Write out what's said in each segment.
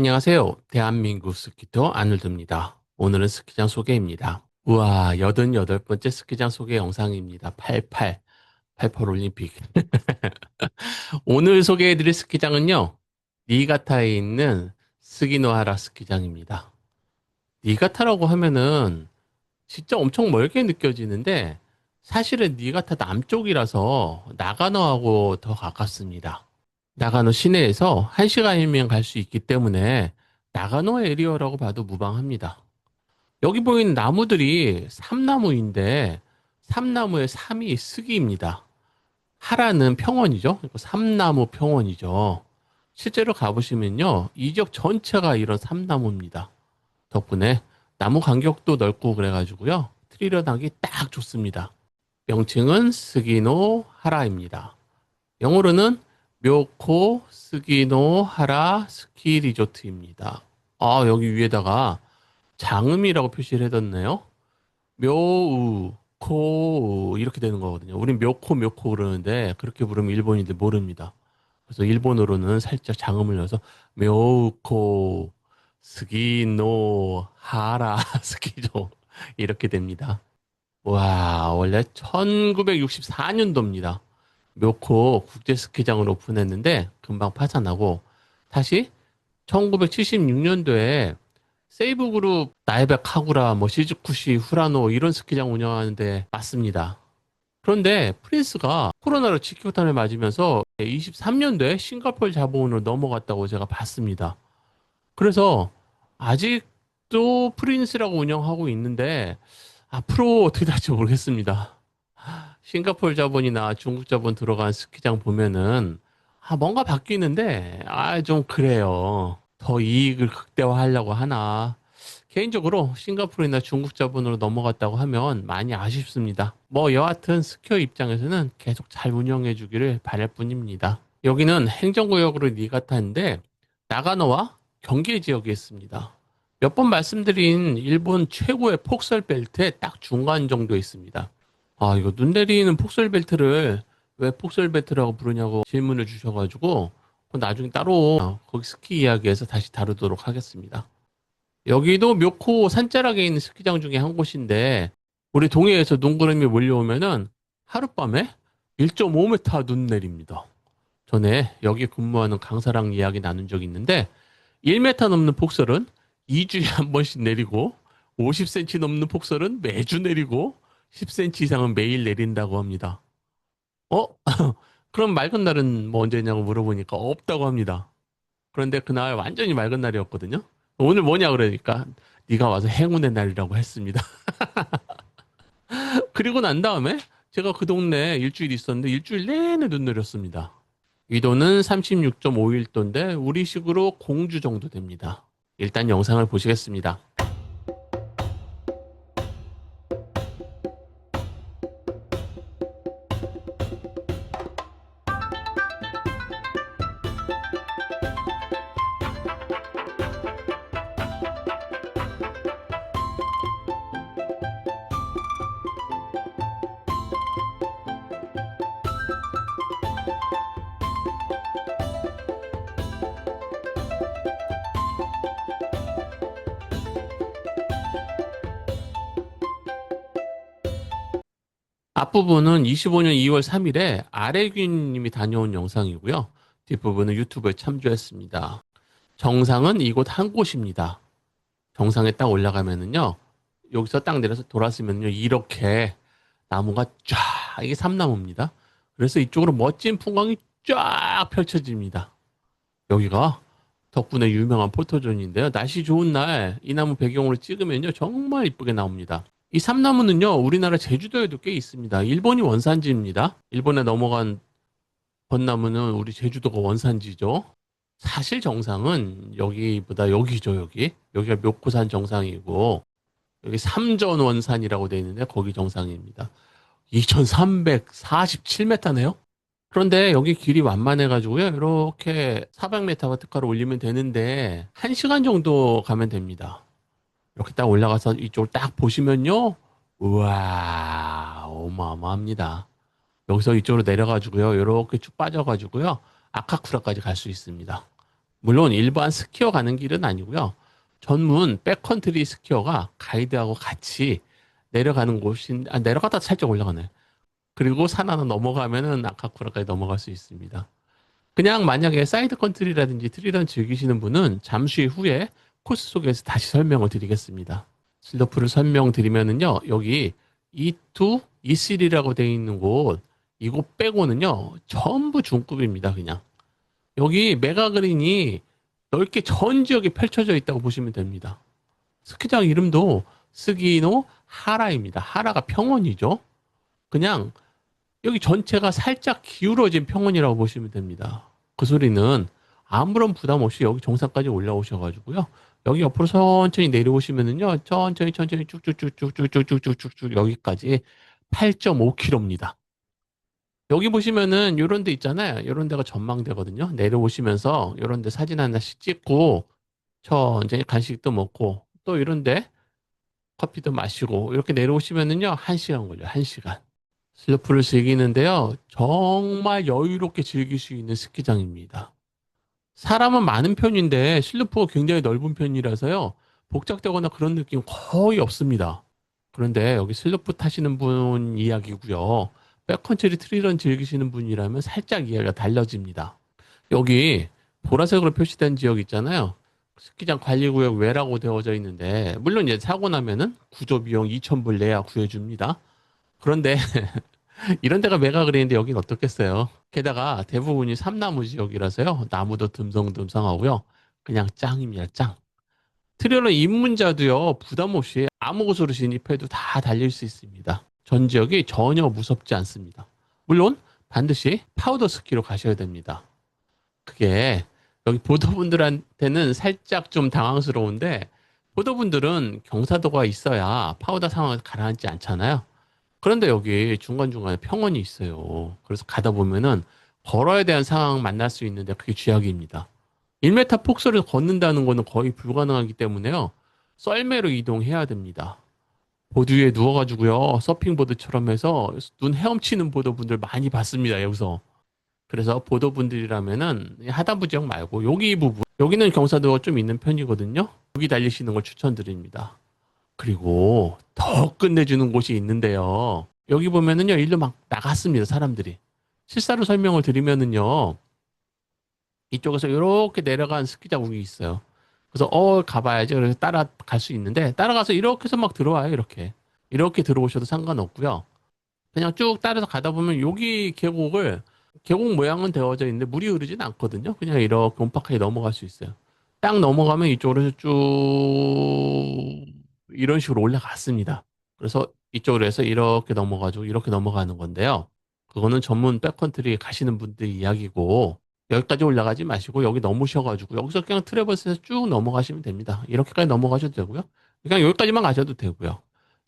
안녕하세요. 대한민국 스키터 아놀드입니다. 오늘은 스키장 소개입니다. 우와, 88번째 스키장 소개 영상입니다. 88, 88 올림픽. 오늘 소개해드릴 스키장은요, 니가타에 있는 스기노하라 스키장입니다. 니가타라고 하면은 진짜 엄청 멀게 느껴지는데 사실은 니가타 남쪽이라서 나가노하고 더 가깝습니다. 나가노 시내에서 1시간이면 갈 수 있기 때문에 나가노 에리어라고 봐도 무방합니다. 여기 보이는 나무들이 삼나무인데 삼나무의 삼이 스기입니다. 하라는 평원이죠. 삼나무 평원이죠. 실제로 가보시면요. 이 지역 전체가 이런 삼나무입니다. 덕분에 나무 간격도 넓고 그래가지고요. 트리러 나기 딱 좋습니다. 명칭은 스기노 하라입니다. 영어로는 묘코 스기노 하라 스키 리조트입니다. 아, 여기 위에다가 장음이라고 표시를 해뒀네요. 묘우, 코우 이렇게 되는 거거든요. 우린 묘코 묘코 그러는데 그렇게 부르면 일본인들 모릅니다. 그래서 일본어로는 살짝 장음을 넣어서 묘코 스기노 하라 스키죠 이렇게 됩니다. 와 원래 1964년도입니다. 묘코 국제 스키장을 오픈했는데 금방 파산하고 다시 1976년도에 세이브 그룹 나이베 카구라 뭐 시즈쿠시 후라노 이런 스키장 운영하는데 맞습니다. 그런데 프린스가 코로나로 직격탄을 맞으면서 23년도에 싱가포르 자본으로 넘어갔다고 제가 봤습니다. 그래서 아직도 프린스라고 운영하고 있는데 앞으로 어떻게 될지 모르겠습니다. 싱가포르 자본이나 중국 자본 들어간 스키장 보면은 아 뭔가 바뀌는데 아 좀 그래요. 더 이익을 극대화하려고 하나. 개인적으로 싱가포르나 중국 자본으로 넘어갔다고 하면 많이 아쉽습니다. 뭐 여하튼 스키어 입장에서는 계속 잘 운영해 주기를 바랄 뿐입니다. 여기는 행정구역으로 니가타인데 나가노와 경계 지역에 있습니다. 몇 번 말씀드린 일본 최고의 폭설 벨트의 딱 중간 정도에 있습니다. 아, 이거 눈 내리는 폭설 벨트를 왜 폭설 벨트라고 부르냐고 질문을 주셔가지고 나중에 따로 거기 스키 이야기에서 다시 다루도록 하겠습니다. 여기도 묘코 산자락에 있는 스키장 중에 한 곳인데 우리 동해에서 눈구름이 몰려오면은 하룻밤에 1.5m 눈 내립니다. 전에 여기 근무하는 강사랑 이야기 나눈 적이 있는데 1m 넘는 폭설은 2주에 한 번씩 내리고 50cm 넘는 폭설은 매주 내리고 10cm 이상은 매일 내린다고 합니다. 어? 그럼 맑은 날은 뭐 언제냐고 물어보니까 없다고 합니다. 그런데 그날 완전히 맑은 날이었거든요. 오늘 뭐냐 그러니까 네가 와서 행운의 날이라고 했습니다. 그리고 난 다음에 제가 그 동네에 일주일 있었는데 일주일 내내 눈 내렸습니다. 위도는 36.51도인데 우리식으로 공주 정도 됩니다. 일단 영상을 보시겠습니다. 앞부분은 25년 2월 3일에 아래균님이 다녀온 영상이고요. 뒷부분은 유튜브에 참조했습니다. 정상은 이곳 한 곳입니다. 정상에 딱 올라가면은요. 여기서 딱 내려서 돌았으면요. 이렇게 나무가 쫙 이게 삼나무입니다. 그래서 이쪽으로 멋진 풍광이 쫙 펼쳐집니다. 여기가 덕분에 유명한 포토존인데요. 날씨 좋은 날 이 나무 배경으로 찍으면요. 정말 이쁘게 나옵니다. 이 삼나무는요, 우리나라 제주도에도 꽤 있습니다. 일본이 원산지입니다. 일본에 넘어간 벚나무는 우리 제주도가 원산지죠. 사실 정상은 여기보다 여기죠, 여기. 여기가 묘코산 정상이고, 여기 삼전원산이라고 되어 있는데, 거기 정상입니다. 2347m네요? 그런데 여기 길이 완만해가지고요, 이렇게 400m 특가로 올리면 되는데, 1시간 정도 가면 됩니다. 이렇게 딱 올라가서 이쪽을 딱 보시면요. 우와, 어마어마합니다. 여기서 이쪽으로 내려가지고요. 이렇게 쭉 빠져가지고요. 아카쿠라까지 갈 수 있습니다. 물론 일반 스키어 가는 길은 아니고요. 전문 백컨트리 스키어가 가이드하고 같이 내려가는 곳인, 아, 내려가다 살짝 올라가네. 그리고 산 하나 넘어가면은 아카쿠라까지 넘어갈 수 있습니다. 그냥 만약에 사이드 컨트리라든지 트리런 즐기시는 분은 잠시 후에 코스 속에서 다시 설명을 드리겠습니다. 슬로프를 설명드리면은요, 여기 E2, E3라고 되어 있는 곳, 이곳 빼고는요, 전부 중급입니다, 그냥. 여기 메가그린이 넓게 전 지역에 펼쳐져 있다고 보시면 됩니다. 스키장 이름도 스기노 하라입니다. 하라가 평원이죠. 그냥 여기 전체가 살짝 기울어진 평원이라고 보시면 됩니다. 그 소리는 아무런 부담 없이 여기 정상까지 올라오셔가지고요. 여기 옆으로 천천히 내려오시면은요, 천천히 천천히 쭉쭉쭉쭉쭉쭉쭉쭉쭉 여기까지 8.5km입니다. 여기 보시면은 요런 데 있잖아요. 요런 데가 전망대거든요. 내려오시면서 요런 데 사진 하나씩 찍고 천천히 간식도 먹고 또 이런 데 커피도 마시고 이렇게 내려오시면은요. 1시간 걸려요. 1시간. 슬로프를 즐기는데요. 정말 여유롭게 즐길 수 있는 스키장입니다. 사람은 많은 편인데 슬로프가 굉장히 넓은 편이라서요. 복잡되거나 그런 느낌 거의 없습니다. 그런데 여기 슬로프 타시는 분 이야기고요. 백컨트리 트리런 즐기시는 분이라면 살짝 이해가 달라집니다. 여기 보라색으로 표시된 지역 있잖아요. 스키장 관리구역 외라고 되어져 있는데 물론 이제 사고 나면은 구조 비용 2,000불 내야 구해줍니다. 그런데 이런 데가 메가그린인데 여긴 어떻겠어요? 게다가 대부분이 삼나무 지역이라서요. 나무도 듬성듬성하고요. 그냥 짱입니다. 짱. 트레일러 입문자도요. 부담 없이 아무 곳으로 진입해도 다 달릴 수 있습니다. 전 지역이 전혀 무섭지 않습니다. 물론 반드시 파우더 스키로 가셔야 됩니다. 그게 여기 보도분들한테는 살짝 좀 당황스러운데 보도분들은 경사도가 있어야 파우더 상황을 가라앉지 않잖아요. 그런데 여기 중간중간에 평원이 있어요. 그래서 가다 보면은 걸어야 되는 상황 만날 수 있는데 그게 쥐약입니다. 1m 폭소를 걷는다는 거는 거의 불가능하기 때문에요. 썰매로 이동해야 됩니다. 보드 위에 누워가지고요. 서핑보드처럼 해서 눈 헤엄치는 보도분들 많이 봤습니다. 여기서. 그래서 보도분들이라면은 하단부 지역 말고 여기 부분 여기는 경사도가 좀 있는 편이거든요. 여기 달리시는 걸 추천드립니다. 그리고 더 끝내주는 곳이 있는데요. 여기 보면은요, 일로 막 나갔습니다, 사람들이. 실사로 설명을 드리면은요, 이쪽에서 이렇게 내려간 스키 자국이 있어요. 그래서, 어, 가봐야지. 그래서 따라갈 수 있는데, 따라가서 이렇게 해서 막 들어와요, 이렇게. 이렇게 들어오셔도 상관없고요. 그냥 쭉 따라서 가다 보면 여기 계곡을, 계곡 모양은 되어져 있는데 물이 흐르진 않거든요. 그냥 이렇게 옴팍하게 넘어갈 수 있어요. 딱 넘어가면 이쪽으로 쭉 이런 식으로 올라갔습니다. 그래서 이쪽으로 해서 이렇게 넘어가지고 이렇게 넘어가는 건데요. 그거는 전문 백컨트리 가시는 분들 이야기고 여기까지 올라가지 마시고 여기 넘으셔가지고 여기서 그냥 트래버스에서 쭉 넘어가시면 됩니다. 이렇게까지 넘어가셔도 되고요. 그냥 여기까지만 가셔도 되고요.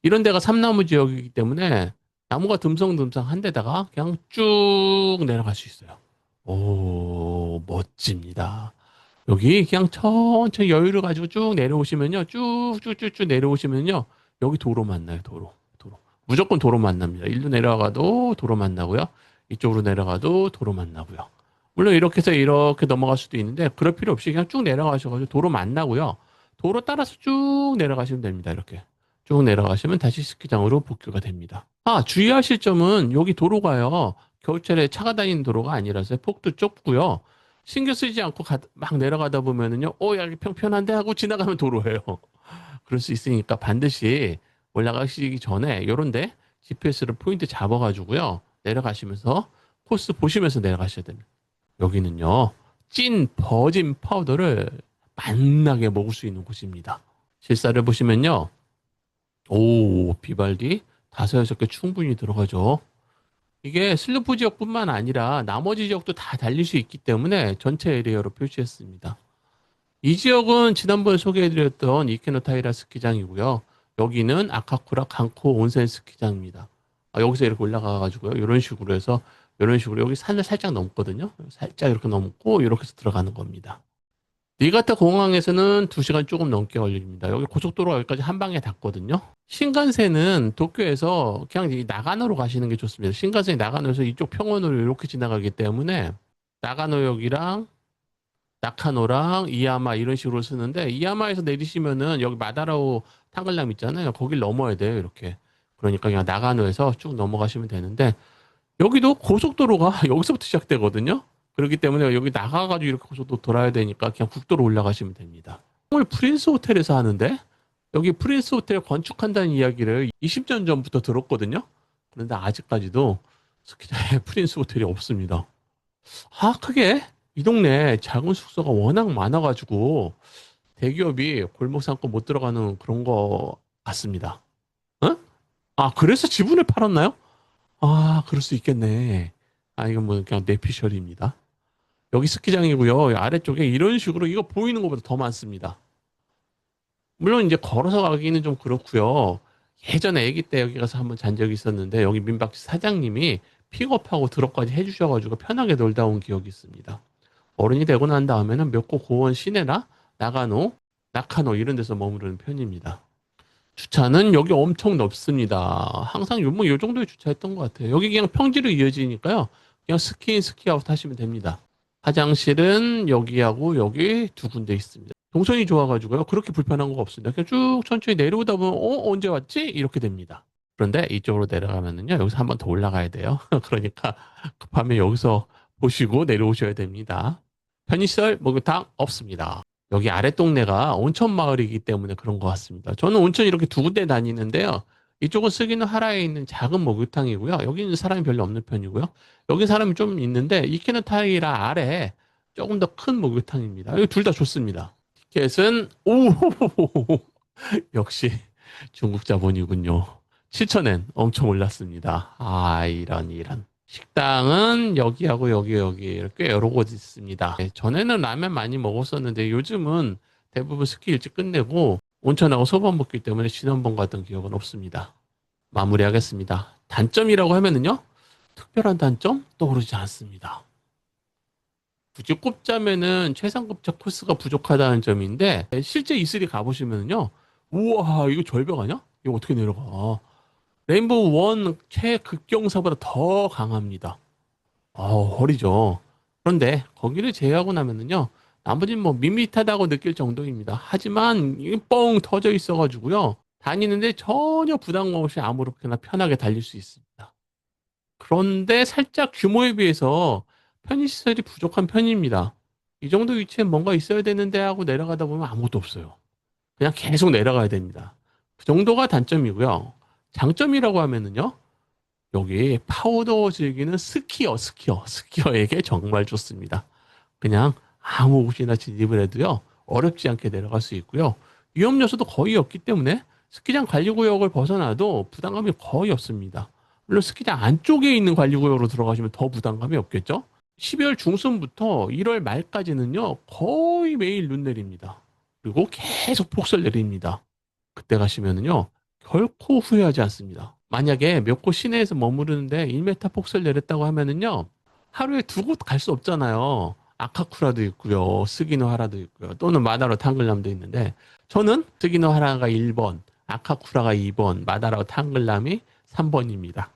이런 데가 삼나무 지역이기 때문에 나무가 듬성듬성 한 데다가 그냥 쭉 내려갈 수 있어요. 오, 멋집니다. 여기 그냥 천천히 여유를 가지고 쭉 내려오시면요. 쭉쭉쭉쭉 내려오시면요. 여기 도로 만나요. 도로. 도로. 무조건 도로 만납니다. 일로 내려가도 도로 만나고요. 이쪽으로 내려가도 도로 만나고요. 물론 이렇게 해서 이렇게 넘어갈 수도 있는데 그럴 필요 없이 그냥 쭉 내려가셔가지고 도로 만나고요. 도로 따라서 쭉 내려가시면 됩니다. 이렇게. 쭉 내려가시면 다시 스키장으로 복귀가 됩니다. 아, 주의하실 점은 여기 도로가요. 겨울철에 차가 다니는 도로가 아니라서 폭도 좁고요. 신경 쓰지 않고 가- 막 내려가다 보면은요, 어, 여기 평편한데 하고 지나가면 도로예요. 그럴 수 있으니까 반드시 올라가시기 전에 요런데 GPS를 포인트 잡아가지고요, 내려가시면서 코스 보시면서 내려가셔야 됩니다. 여기는요, 찐 버진 파우더를 만나게 먹을 수 있는 곳입니다. 실사를 보시면요, 오, 비발디 다섯 여섯 개 충분히 들어가죠. 이게 슬로프 지역뿐만 아니라 나머지 지역도 다 달릴 수 있기 때문에 전체 에리어로 표시했습니다. 이 지역은 지난번에 소개해드렸던 이케노타이라 스키장이고요. 여기는 아카쿠라 강코 온센 스키장입니다. 아, 여기서 이렇게 올라가가지고요. 이런 식으로 해서 이런 식으로 여기 산을 살짝 넘거든요. 살짝 이렇게 넘고 이렇게 해서 들어가는 겁니다. 니가타 공항에서는 2시간 조금 넘게 걸립니다. 여기 고속도로가 여기까지 한 방에 닿거든요. 신간센은 도쿄에서 그냥 이 나가노로 가시는 게 좋습니다. 신간센이 나가노에서 이쪽 평원으로 이렇게 지나가기 때문에 나가노역이랑 나카노랑 이야마 이런 식으로 쓰는데 이야마에서 내리시면은 여기 마다라오 탕글람 있잖아요. 거길 넘어야 돼요. 이렇게. 그러니까 그냥 나가노에서 쭉 넘어가시면 되는데 여기도 고속도로가 여기서부터 시작되거든요. 그렇기 때문에 여기 나가가지고 이렇게 고속도로 돌아야 되니까 그냥 국도로 올라가시면 됩니다. 오늘 프린스 호텔에서 하는데 여기 프린스 호텔 건축한다는 이야기를 20년 전부터 들었거든요. 그런데 아직까지도 스키장에 프린스 호텔이 없습니다. 아, 크게 이 동네 작은 숙소가 워낙 많아가지고 대기업이 골목 상권 못 들어가는 그런 거 같습니다. 어? 아, 그래서 지분을 팔았나요? 아, 그럴 수 있겠네. 아, 이건 뭐 그냥 내피셜입니다. 여기 스키장이고요. 아래쪽에 이런 식으로 이거 보이는 것보다 더 많습니다. 물론 이제 걸어서 가기는 좀 그렇고요. 예전에 아기 때 여기 가서 한번 잔 적이 있었는데 여기 민박집 사장님이 픽업하고 드롭까지 해주셔가지고 편하게 놀다 온 기억이 있습니다. 어른이 되고 난 다음에는 몇 곳 고원 시내나 나가노, 나카노 이런 데서 머무르는 편입니다. 주차는 여기 엄청 넓습니다. 항상 요, 뭐, 요 정도에 주차했던 것 같아요. 여기 그냥 평지로 이어지니까요. 그냥 스키인 스키아웃 하시면 됩니다. 화장실은 여기하고 여기 두 군데 있습니다. 동선이 좋아가지고요. 그렇게 불편한 거 없습니다. 그냥 쭉 천천히 내려오다 보면, 어, 언제 왔지? 이렇게 됩니다. 그런데 이쪽으로 내려가면은요, 여기서 한 번 더 올라가야 돼요. 그러니까 급하면 여기서 보시고 내려오셔야 됩니다. 편의시설, 목욕탕 없습니다. 여기 아래 동네가 온천 마을이기 때문에 그런 것 같습니다. 저는 온천 이렇게 두 군데 다니는데요. 이쪽은 쓰기는 하라에 있는 작은 목욕탕이고요. 여기는 사람이 별로 없는 편이고요. 여기 사람이 좀 있는데 이케는 타이라 아래 조금 더 큰 목욕탕입니다. 여기 둘 다 좋습니다. 티켓은 오 역시 중국 자본이군요. 7천엔 엄청 올랐습니다. 아 이런 이런. 식당은 여기하고 여기 여기 꽤 여러 곳 있습니다. 네, 전에는 라면 많이 먹었었는데 요즘은 대부분 스키 일찍 끝내고 온천하고 소밥 먹기 때문에 지난번 갔던 기억은 없습니다. 마무리하겠습니다. 단점이라고 하면은요. 특별한 단점 떠오르지 않습니다. 굳이 꼽자면은 최상급자 코스가 부족하다는 점인데 실제 이슬이 가보시면은요. 우와 이거 절벽 아니야? 이거 어떻게 내려가? 레인보우 원 최극경사보다 더 강합니다. 아, 허리죠. 그런데 거기를 제외하고 나면은요. 나머지는 뭐 밋밋하다고 느낄 정도입니다. 하지만 뻥 터져 있어가지고요. 다니는데 전혀 부담 없이 아무렇게나 편하게 달릴 수 있습니다. 그런데 살짝 규모에 비해서 편의시설이 부족한 편입니다. 이 정도 위치에 뭔가 있어야 되는데 하고 내려가다 보면 아무것도 없어요. 그냥 계속 내려가야 됩니다. 그 정도가 단점이고요. 장점이라고 하면은요. 여기 파우더 즐기는 스키어, 스키어, 스키어에게 정말 좋습니다. 그냥 아무 곳이나 진입을 해도요. 어렵지 않게 내려갈 수 있고요. 위험 요소도 거의 없기 때문에 스키장 관리구역을 벗어나도 부담감이 거의 없습니다. 물론 스키장 안쪽에 있는 관리구역으로 들어가시면 더 부담감이 없겠죠? 12월 중순부터 1월 말까지는요, 거의 매일 눈 내립니다. 그리고 계속 폭설 내립니다. 그때 가시면은요, 결코 후회하지 않습니다. 만약에 몇 곳 시내에서 머무르는데 1m 폭설 내렸다고 하면은요, 하루에 두 곳 갈 수 없잖아요. 아카쿠라도 있고요, 스기노하라도 있고요, 또는 마다로 탕글람도 있는데, 저는 스기노하라가 1번, 아카쿠라가 2번, 마다로 탕글람이 3번입니다.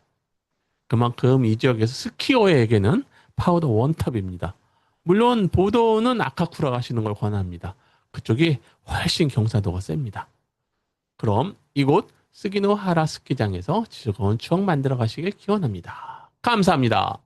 그만큼 이 지역에서 스키어에게는 파우더 원탑입니다. 물론 보도는 아카쿠라 가시는 걸 권합니다. 그쪽이 훨씬 경사도가 셉니다. 그럼 이곳 스기노하라 스키장에서 즐거운 추억 만들어 가시길 기원합니다. 감사합니다.